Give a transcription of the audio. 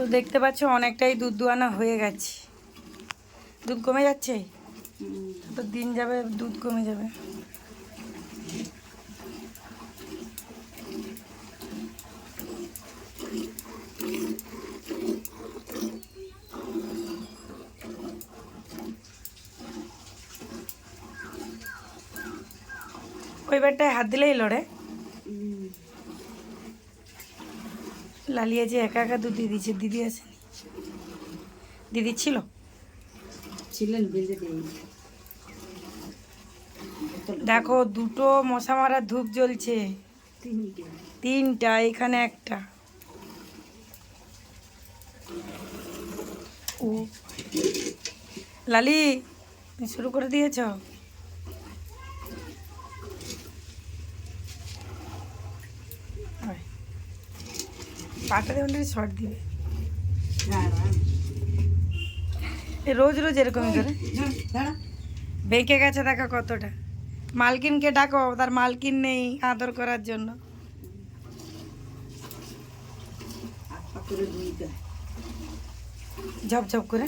তো দেখতে পাচ্ছ অনেকটাই দুধ দোয়ানো হয়ে গেছে। দুধ কমে যাচ্ছে? তো দিন যাবে, দুধ কমে যাবে। ওই বারটায় হাত দিলেই লড়ে। লালিয়া যে একা একা দুধ দিয়ে দিচ্ছে দিদি আসেনি দিদি ছিল? ছিলেন বেঁধে দেখো দুটো মশা মারার ধূপ জ্বলছে। তিনটে। তিনটা এখানে একটা। ও। লালি শুরু করে দিয়েছ? পাটা দেবেন শর্ট দিবে। রোজ রোজ এরকমই করে। বেঁকে গেছে দেখো কতটা। মালকিনকে ডাকো তার মালকিন নেই আদর করার জন্য। ঝপঝপ করে